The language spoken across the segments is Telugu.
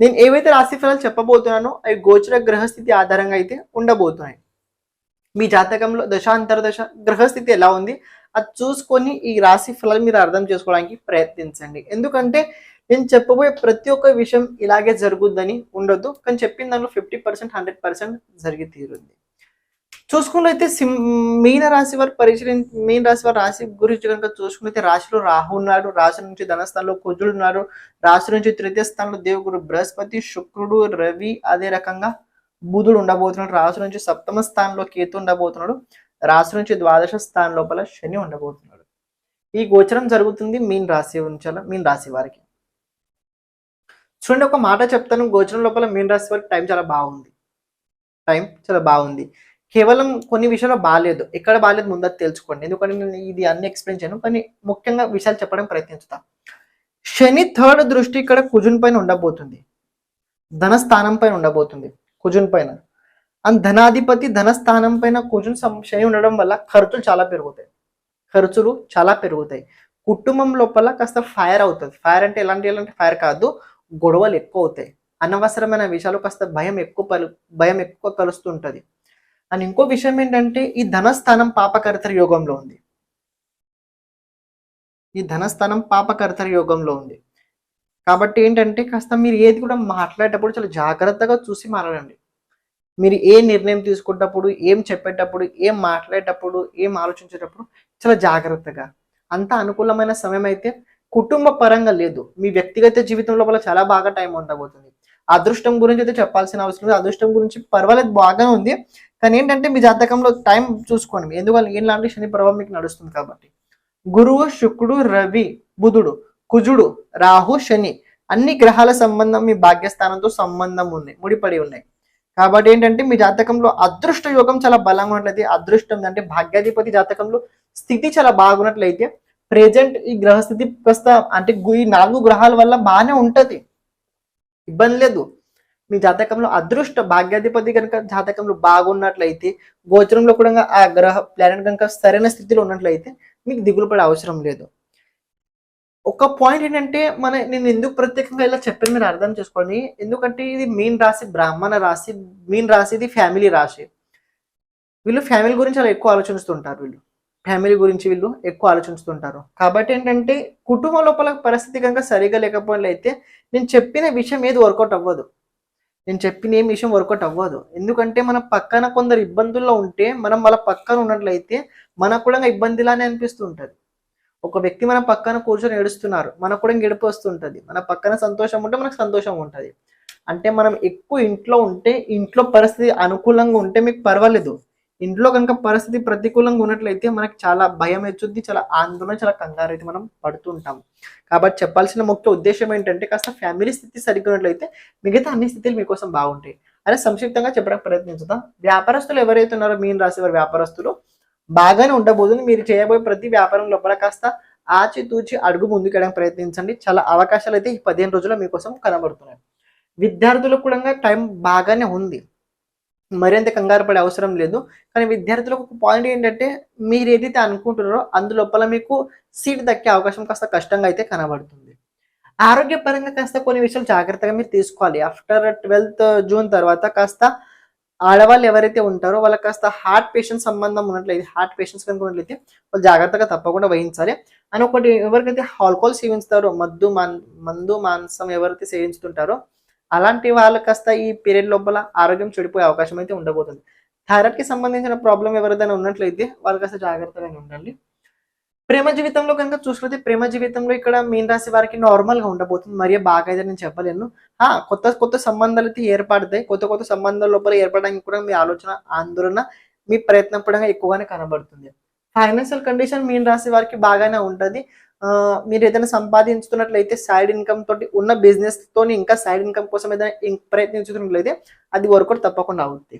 నేను ఏవైతే రాశి ఫలాలు చెప్పబోతున్నానో అవి గోచర గ్రహస్థితి ఆధారంగా అయితే ఉండబోతున్నాయి. మీ జాతకంలో దశాంతర దశ గ్రహస్థితి ఎలా ఉంది? అది చూసుకొని ఈ రాశి ఫలాలు మీరు అర్థం చేసుకోవడానికి ప్రయత్నించండి. ఎందుకంటే నేను చెప్పబోయే ప్రతి ఒక్క విషయం ఇలాగే జరుగుద్దని ఉండొద్దు. కానీ చెప్పిన దాంట్లో ఫిఫ్టీ పర్సెంట్ హండ్రెడ్ పర్సెంట్ జరిగి తీరుంది చూసుకున్నైతే సిం మీన రాశి వారు పరిశీలి మీన రాశి వారి రాశి గురించి కనుక చూసుకున్నైతే రాశిలో రాహు ఉన్నాడు రాశి నుంచి ధనస్థానంలో కుజుడు ఉన్నాడు రాశి నుంచి తృతీయ స్థానంలో దేవుడు బృహస్పతి శుక్రుడు రవి అదే రకంగా బుధుడు ఉండబోతున్నాడు రాశి నుంచి సప్తమ స్థానంలో కేతు ఉండబోతున్నాడు రాశి నుంచి ద్వాదశ స్థానం లోపల శని ఉండబోతున్నాడు. ఈ గోచరం జరుగుతుంది మీన్ రాశి ఉంచాల మీన్ రాశి వారికి. చూడండి ఒక మాట చెప్తాను గోచరం లోపల మీన్ రాశి వారికి టైం చాలా బాగుంది. టైం చాలా బాగుంది. కేవలం కొన్ని విషయాలు బాగాలేదు ఎక్కడ బాగాలేదు ముందర తెలుసుకోండి. ఎందుకంటే నేను ఇది అన్ని ఎక్స్ప్లెయిన్ చేయను. కానీ ముఖ్యంగా విషయాలు చెప్పడం ప్రయత్నించుతా. శని థర్డ్ దృష్టి ఇక్కడ కుజున్ పైన ఉండబోతుంది. ధనస్థానం పైన ఉండబోతుంది. కుజున్ పైన. అండ్ ధనాధిపతి ధనస్థానం పైన కుజున్ సం- శని ఉండడం వల్ల ఖర్చులు చాలా పెరుగుతాయి. ఖర్చులు చాలా పెరుగుతాయి. కుటుంబం లోపల కాస్త ఫైర్ అవుతుంది. ఫైర్ అంటే ఎలాంటి ఎలాంటి ఫైర్ కాదు. గొడవలు ఎక్కువ అవుతాయి. అనవసరమైన విషయాలు కాస్త భయం ఎక్కువ పలు భయం ఎక్కువ కలుస్తుంటది. అండ్ ఇంకో విషయం ఏంటంటే ఈ ధనస్థానం పాపకర్తరి యోగంలో ఉంది. ఈ ధనస్థానం పాపకర్తరి యోగంలో ఉంది. కాబట్టి ఏంటంటే కాస్త మీరు ఏది కూడా మాట్లాడేటప్పుడు చాలా జాగ్రత్తగా చూసి మాట్లాడండి. మీరు ఏ నిర్ణయం తీసుకునేటప్పుడు ఏం చెప్పేటప్పుడు ఏం మాట్లాడేటప్పుడు ఏం ఆలోచించేటప్పుడు చాలా జాగ్రత్తగా. అంత అనుకూలమైన సమయం అయితే కుటుంబ పరంగా లేదు. మీ వ్యక్తిగత జీవితం లోపల చాలా బాగా టైం ఉండబోతుంది. అదృష్టం గురించి అయితే చెప్పాల్సిన అవసరం లేదు. అదృష్టం గురించి పర్వాలేదు బాగానే ఉంది. కానీ ఏంటంటే మీ జాతకంలో టైం చూసుకోండి. ఎందువల్ల ఏంలాంటి శని ప్రభావం మీకు నడుస్తుంది కాబట్టి. గురువు శుక్రుడు రవి బుధుడు కుజుడు రాహు శని అన్ని గ్రహాల సంబంధం మీ భాగ్యస్థానంతో సంబంధం ఉంది. ముడిపడి ఉన్నాయి. కాబట్టి ఏంటంటే మీ జాతకంలో అదృష్ట యోగం చాలా బలంగా ఉన్నట్లయితే అదృష్టం అంటే భాగ్యాధిపతి జాతకంలో స్థితి చాలా బాగున్నట్లయితే ప్రెజెంట్ ఈ గ్రహస్థితి ప్రస్తుతం అంటే ఈ నాలుగు గ్రహాల వల్ల బాగానే ఉంటుంది. ఇబ్బంది లేదు. మీ జాతకంలో అదృష్ట భాగ్యాధిపతి కనుక జాతకంలో బాగున్నట్లయితే గోచరంలో కూడా ఆ గ్రహ ప్లానెట్ కనుక సరైన స్థితిలో ఉన్నట్లయితే మీకు దిగులు పడే అవసరం లేదు. ఒక పాయింట్ ఏంటంటే మన నేను ఎందుకు ప్రత్యేకంగా ఇలా చెప్పాను మీరు అర్థం చేసుకోండి. ఎందుకంటే ఇది మీన్ రాశి బ్రాహ్మణ రాశి మీన్ రాశి ఇది ఫ్యామిలీ రాశి. వీళ్ళు ఫ్యామిలీ గురించి అలా ఎక్కువ ఆలోచిస్తుంటారు వీళ్ళు. ఫ్యామిలీ గురించి వీళ్ళు ఎక్కువ ఆలోచిస్తుంటారు. కాబట్టి ఏంటంటే కుటుంబ లోపల పరిస్థితి కనుక సరిగా లేకపోయినట్లయితే నేను చెప్పిన విషయం ఏది వర్కౌట్ అవ్వదు. నేను చెప్పిన ఏం విషయం వర్కౌట్ అవ్వదు. ఎందుకంటే మన పక్కన కొందరు ఇబ్బందుల్లో ఉంటే మనం వాళ్ళ పక్కన ఉన్నట్లయితే మనకు కూడా ఇబ్బందిలానే అనిపిస్తూ ఉంటుంది ఒక వ్యక్తి మన పక్కన కూర్చొని ఏడుస్తున్నారు మనకు కూడా గెడుపు వస్తుంటుంది మన పక్కన సంతోషం ఉంటే మనకు సంతోషం ఉంటుంది. అంటే మనం ఎక్కువ ఇంట్లో ఉంటే ఇంట్లో పరిస్థితి అనుకూలంగా ఉంటే మీకు పర్వాలేదు. ఇంట్లో కనుక పరిస్థితి ప్రతికూలంగా ఉన్నట్లయితే మనకి చాలా భయం వచ్చుద్ది చాలా ఆందోళన చాలా కంగారు అయితే మనం పడుతుంటాం. కాబట్టి చెప్పాల్సిన ముఖ్య ఉద్దేశం ఏంటంటే కాస్త ఫ్యామిలీ స్థితి సరిగ్గా ఉన్నట్లయితే మిగతా అన్ని స్థితులు మీకోసం బాగుంటాయి. అదే సంక్షిప్తంగా చెప్పడానికి ప్రయత్నించుదాం. వ్యాపారస్తులు ఎవరైతే ఉన్నారో మీన్ రాసేవారు వ్యాపారస్తులు బాగానే ఉండబోతుంది మీరు చేయబోయే ప్రతి వ్యాపారం లోపల కాస్త ఆచితూచి అడుగు ముందుకెళ్ళడానికి ప్రయత్నించండి. చాలా అవకాశాలు అయితే ఈ పదిహేను రోజుల్లో మీకోసం కనబడుతున్నాయి. విద్యార్థులకు కూడా టైం బాగానే ఉంది. మరింత కంగారు పడే అవసరం లేదు. కానీ విద్యార్థులకు ఒక పాయింట్ ఏంటంటే మీరు ఏదైతే అనుకుంటున్నారో అందులోపల మీకు సీట్ దక్కే అవకాశం కాస్త కష్టంగా అయితే కనబడుతుంది. ఆరోగ్యపరంగా కాస్త కొన్ని విషయాలు జాగ్రత్తగా మీరు తీసుకోవాలి. ఆఫ్టర్ ట్వెల్త్ జూన్ తర్వాత కాస్త ఆడవాళ్ళు ఎవరైతే ఉంటారో వాళ్ళకి కాస్త హార్ట్ పేషెంట్ సంబంధం ఉన్నట్లయితే హార్ట్ పేషెంట్స్ కనుక ఉన్నట్లయితే వాళ్ళు జాగ్రత్తగా తప్పకుండా వహించాలి. అని ఒకటి ఎవరికైతే ఆల్కహాల్ సేవించుతారో మద్దు మాన్ మందు మాంసం ఎవరైతే సేవించుతుంటారో అలాంటి వాళ్ళు కాస్త ఈ పీరియడ్ లోపల ఆరోగ్యం చెడిపోయే అవకాశం అయితే ఉండబోతుంది. థైరాయిడ్కి సంబంధించిన ప్రాబ్లం ఎవరిదైనా ఉన్నట్లయితే వాళ్ళు కాస్త జాగ్రత్తగా ఉండాలి ప్రేమ జీవితంలో కనుక చూసుకుంటే ప్రేమ జీవితంలో ఇక్కడ మీన్ రాశి వారికి నార్మల్గా ఉండబోతుంది. మరి బాగా అయితే నేను చెప్పలేను. ఆ, కొత్త కొత్త సంబంధాలు అయితే ఏర్పడతాయి. కొత్త కొత్త సంబంధాల లోపల ఏర్పడడానికి కూడా మీ ఆలోచన ఆందోళన మీ ప్రయత్నం కూడా ఎక్కువగానే కనబడుతుంది. ఫైనాన్షియల్ కండిషన్ మీన్ రాశి వారికి బాగానే ఉంటుంది. మీరు ఏదైనా సంపాదించుతున్నట్లయితే సైడ్ ఇన్కమ్ తోటి ఉన్న బిజినెస్ తోని ఇంకా సైడ్ ఇన్కమ్ కోసం ఏదైనా ప్రయత్నించుకున్నట్లయితే అది వర్కౌట్ తప్పకుండా అవుద్ది.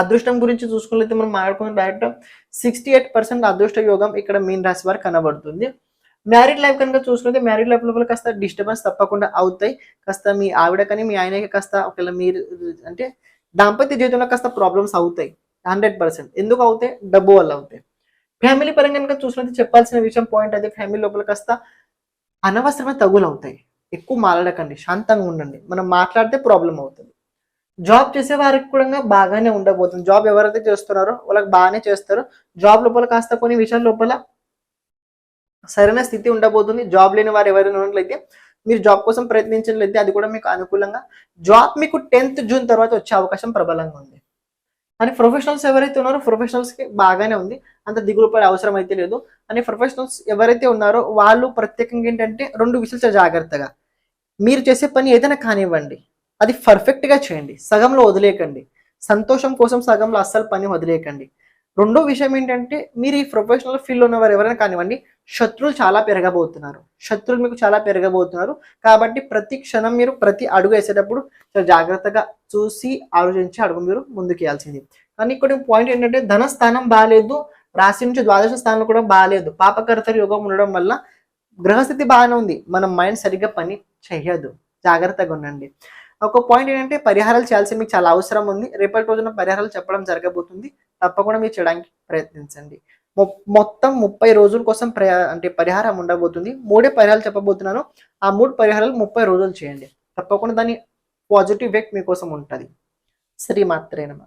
అదృష్టం గురించి చూసుకున్నట్లయితే మనం మాట్లాడుకున్న డైరెక్ట్ సిక్స్టీ ఎయిట్ పర్సెంట్ అదృష్ట యోగం ఇక్కడ మీన్ రాశి వారు కనబడుతుంది. మ్యారీడ్ లైఫ్ కనుక చూసుకుంటే మ్యారీడ్ లైఫ్ లోపల కాస్త డిస్టర్బెన్స్ తప్పకుండా అవుతాయి. కాస్త మీ ఆవిడ కానీ మీ ఆయనకి కాస్త ఒకవేళ మీరు అంటే దాంపత్య జీవితంలో కాస్త ప్రాబ్లమ్స్ అవుతాయి. హండ్రెడ్ పర్సెంట్ ఎందుకు అవుతాయి? డబ్బు వల్ల అవుతాయి. ఫ్యామిలీ పరంగా కనుక చూసినట్టు చెప్పాల్సిన విషయం పాయింట్ అయితే ఫ్యామిలీ లోపల కాస్త అనవసరమైన తగులు అవుతాయి. ఎక్కువ మాట్లాడకండి శాంతంగా ఉండండి. మనం మాట్లాడితే ప్రాబ్లం అవుతుంది. జాబ్ చేసే వారికి కూడా బాగానే ఉండబోతుంది. జాబ్ ఎవరైతే చేస్తున్నారో వాళ్ళకి బాగానే చేస్తారో. జాబ్ లోపల కాస్త కొన్ని విషయాల లోపల సరైన స్థితి ఉండబోతుంది. జాబ్ లేని వారు ఎవరైనా ఉన్నట్లయితే మీరు జాబ్ కోసం ప్రయత్నించినట్లయితే అది కూడా మీకు అనుకూలంగా జాబ్ మీకు టెన్త్ జూన్ తర్వాత వచ్చే అవకాశం ప్రబలంగా ఉంది. అని ప్రొఫెషనల్స్ ఎవరైతే ఉన్నారో ప్రొఫెషనల్స్కి బాగానే ఉంది. అంత దిగులు పడే అవసరం అయితే లేదు. అని ప్రొఫెషనల్స్ ఎవరైతే ఉన్నారో వాళ్ళు ప్రత్యేకంగా ఏంటంటే రెండు విషయాలు జాగ్రత్తగా. మీరు చేసే పని ఏదైనా కానివ్వండి అది పర్ఫెక్ట్గా చేయండి. సగంలో వదిలేయకండి. సంతోషం కోసం సగంలో అస్సలు పని వదిలేయకండి. రెండో విషయం ఏంటంటే మీరు ఈ ప్రొఫెషనల్ ఫీల్డ్లో ఉన్నవారు ఎవరైనా కానివ్వండి శత్రువులు చాలా పెరగబోతున్నారు. శత్రువులు మీకు చాలా పెరగబోతున్నారు. కాబట్టి ప్రతి క్షణం మీరు ప్రతి అడుగు వేసేటప్పుడు చాలా జాగ్రత్తగా చూసి ఆలోచించి అడుగు మీరు ముందుకు వేయాల్సింది కానీ ఇక్కడ పాయింట్ ఏంటంటే ధన స్థానం బాగాలేదు రాశి నుంచి ద్వాదశ స్థానం కూడా బాగాలేదు పాపకర్త యోగం ఉండడం వల్ల గ్రహస్థితి బాగానే ఉంది. మన మైండ్ సరిగ్గా పని చేయదు. జాగ్రత్తగా ఉండండి. ఒక పాయింట్ ఏంటంటే పరిహారాలు చేయాల్సి మీకు చాలా అవసరం ఉంది. రేపటి రోజున పరిహారాలు చెప్పడం జరగబోతుంది. తప్పకుండా మీరు చేయడానికి ప్రయత్నించండి. మొత్తం ముప్పై రోజుల కోసం ప్రయా అంటే పరిహారం ఉండబోతుంది. మూడే పరిహారాలు చెప్పబోతున్నాను. ఆ మూడు పరిహారాలు ముప్పై రోజులు చేయండి. తప్పకుండా దాని పాజిటివ్ ఎఫెక్ట్ మీకోసం ఉంటుంది. శ్రీమాత్రేనమా